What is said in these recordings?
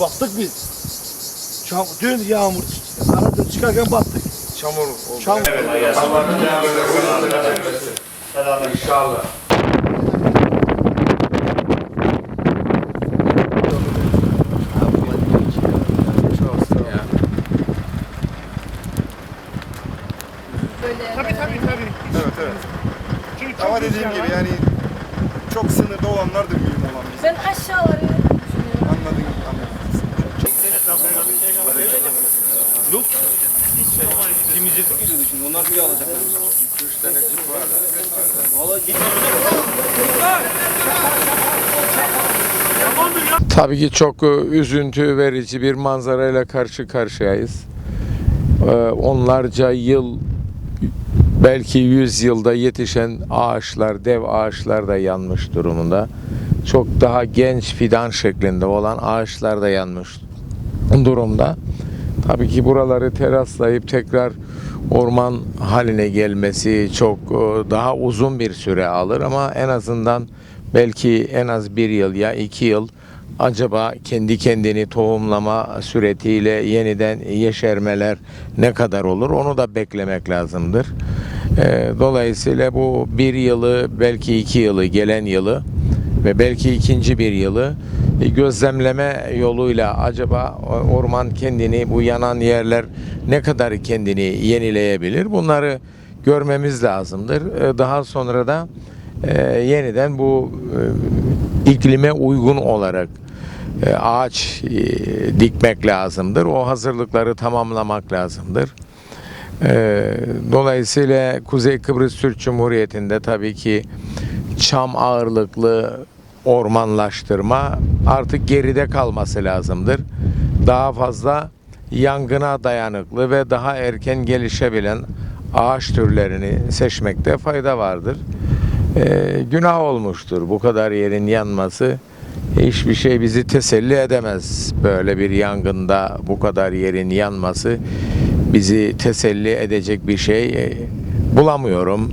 Battık biz. Çam, dün yağmur çıktı. Aradan çıkarken battık. Çamur oldu. Çamur. İnşallah. Tabii tabii tabii. Evet evet. Çünkü Ama dediğim gibi yani çok sınırda olanlar da mühim olan biz. Ben Tabii ki çok e, üzüntü verici bir manzarayla karşı karşıyayız. Ee, Onlarca yıl belki yüz yılda yetişen ağaçlar, dev ağaçlar da yanmış durumunda. Çok daha genç fidan şeklinde olan ağaçlar da yanmış durumda. Tabii ki buraları teraslayıp tekrar orman haline gelmesi çok e, daha uzun bir süre alır ama en azından belki en az bir yıl ya iki yıl acaba kendi kendini tohumlama suretiyle yeniden yeşermeler ne kadar olur onu da beklemek lazımdır. E, Dolayısıyla bu bir yılı belki iki yılı gelen yılı ve belki ikinci bir yılı e, gözlemleme yoluyla acaba orman kendini bu yanan yerler ne kadar kendini yenileyebilir bunları görmemiz lazımdır. E, Daha sonra da e, yeniden bu iklime uygun olarak ağaç dikmek lazımdır. O hazırlıkları tamamlamak lazımdır. Dolayısıyla Kuzey Kıbrıs Türk Cumhuriyeti'nde tabii ki çam ağırlıklı ormanlaştırma artık geride kalması lazımdır. Daha fazla yangına dayanıklı ve daha erken gelişebilen ağaç türlerini seçmekte fayda vardır. Ee, günah olmuştur bu kadar yerin yanması. Hiçbir şey bizi teselli edemez. Böyle bir yangında bu kadar yerin yanması bizi teselli edecek bir şey e, bulamıyorum.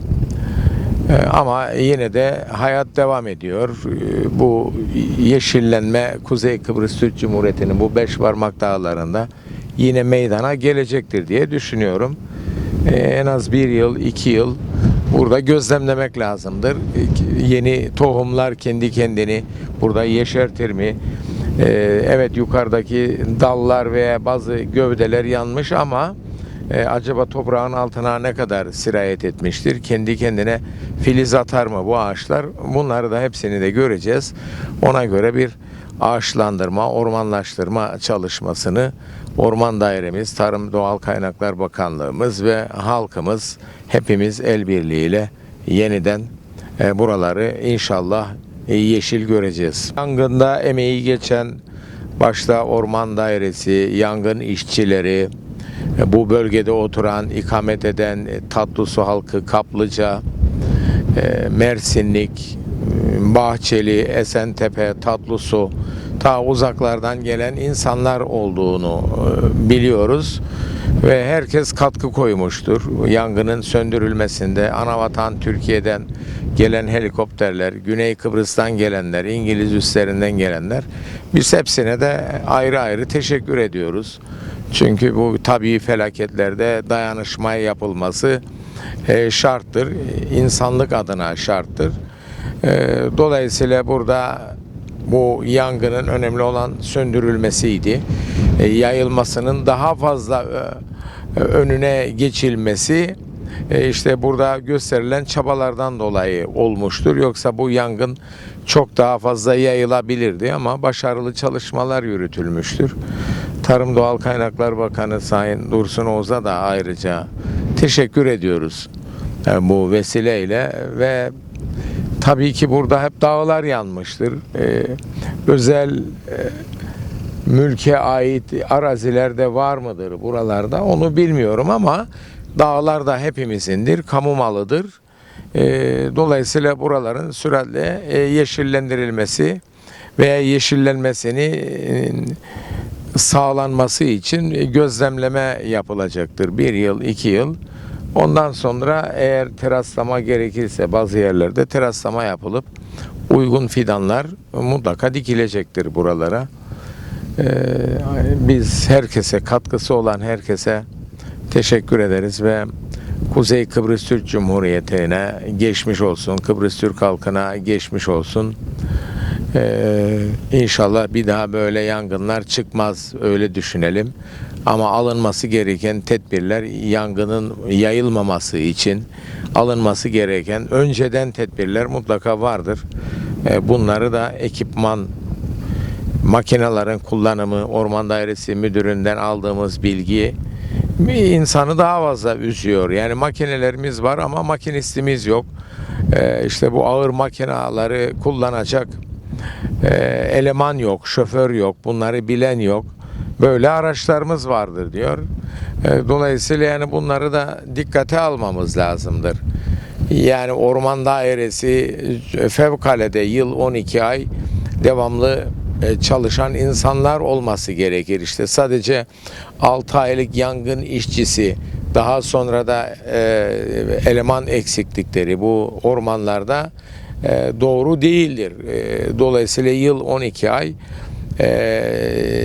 Ee, Ama yine de hayat devam ediyor. Ee, Bu yeşillenme Kuzey Kıbrıs Türk Cumhuriyeti'nin bu beş parmak dağlarında yine meydana gelecektir diye düşünüyorum. Ee, En az bir yıl, iki yıl burada gözlemlemek lazımdır. Yeni tohumlar kendi kendini burada yeşertir mi? Evet yukarıdaki dallar veya bazı gövdeler yanmış ama e, acaba toprağın altına ne kadar sirayet etmiştir? Kendi kendine filiz atar mı bu ağaçlar? Bunları da hepsini de göreceğiz. Ona göre bir ağaçlandırma, ormanlaştırma çalışmasını Orman Dairemiz, Tarım Doğal Kaynaklar Bakanlığımız ve halkımız hepimiz el birliğiyle yeniden e, buraları inşallah yeşil göreceğiz. Yangında emeği geçen başta Orman Dairesi, yangın işçileri, bu bölgede oturan, ikamet eden e, Tatlısu halkı, Kaplıca, e, Mersinlik, e, Bahçeli, Esentepe, Tatlısu, ta uzaklardan gelen insanlar olduğunu biliyoruz ve herkes katkı koymuştur. Yangının söndürülmesinde anavatan Türkiye'den gelen helikopterler, Güney Kıbrıs'tan gelenler, İngiliz üslerinden gelenler biz hepsine de ayrı ayrı teşekkür ediyoruz. Çünkü bu tabii felaketlerde dayanışmaya yapılması e, şarttır. İnsanlık adına şarttır. E, Dolayısıyla burada bu yangının önemli olan söndürülmesiydi. E, Yayılmasının daha fazla e, önüne geçilmesi e, işte burada gösterilen çabalardan dolayı olmuştur. Yoksa bu yangın çok daha fazla yayılabilirdi ama başarılı çalışmalar yürütülmüştür. Tarım Doğal Kaynaklar Bakanı Sayın Dursun Oğuz'a da ayrıca teşekkür ediyoruz e, bu vesileyle ve tabii ki burada hep dağlar yanmıştır. E, özel e, mülke ait arazilerde var mıdır buralarda onu bilmiyorum ama dağlar da hepimizindir, kamu malıdır. E, dolayısıyla buraların süratle e, yeşillendirilmesi veya yeşillenmesini e, sağlanması için gözlemleme yapılacaktır. Bir yıl, iki yıl. Ondan sonra eğer teraslama gerekirse bazı yerlerde teraslama yapılıp uygun fidanlar mutlaka dikilecektir buralara. Ee, biz herkese katkısı olan herkese teşekkür ederiz ve Kuzey Kıbrıs Türk Cumhuriyeti'ne geçmiş olsun. Kıbrıs Türk halkına geçmiş olsun. Ee, inşallah bir daha böyle yangınlar çıkmaz öyle düşünelim. Ama alınması gereken tedbirler yangının yayılmaması için alınması gereken önceden tedbirler mutlaka vardır. Ee, bunları da ekipman makinelerin kullanımı, Orman Dairesi Müdürü'nden aldığımız bilgi insanı daha fazla üzüyor. Yani makinelerimiz var ama makinistimiz yok. Ee, işte bu ağır makineleri kullanacak eleman yok, şoför yok, bunları bilen yok. Böyle araçlarımız vardır diyor. E, dolayısıyla yani bunları da dikkate almamız lazımdır. Yani Orman Dairesi e, fevkalade yıl 12 ay devamlı e, çalışan insanlar olması gerekir. İşte sadece 6 aylık yangın işçisi daha sonra da e, eleman eksiklikleri bu ormanlarda doğru değildir. E, dolayısıyla yıl 12 ay e,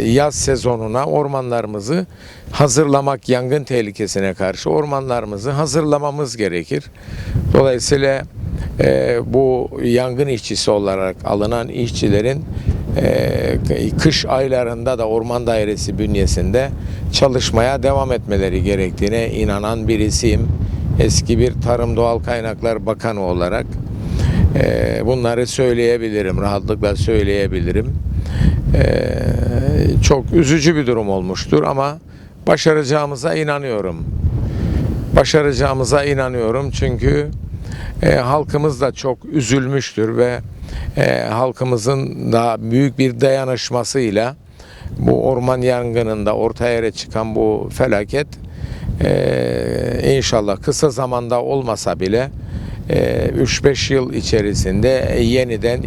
yaz sezonuna ormanlarımızı hazırlamak yangın tehlikesine karşı ormanlarımızı hazırlamamız gerekir. Dolayısıyla e, bu yangın işçisi olarak alınan işçilerin e, kış aylarında da Orman Dairesi bünyesinde çalışmaya devam etmeleri gerektiğine inanan birisiyim. Eski bir Tarım Doğal Kaynaklar Bakanı olarak e, bunları söyleyebilirim, rahatlıkla söyleyebilirim. E, çok üzücü bir durum olmuştur ama başaracağımıza inanıyorum. Başaracağımıza inanıyorum çünkü e, halkımız da çok üzülmüştür ve e, halkımızın daha büyük bir dayanışmasıyla bu orman yangınında ortaya yere çıkan bu felaket e, inşallah kısa zamanda olmasa bile 3-5 yıl içerisinde yeniden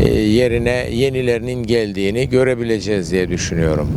e, yerine yenilerinin geldiğini görebileceğiz diye düşünüyorum.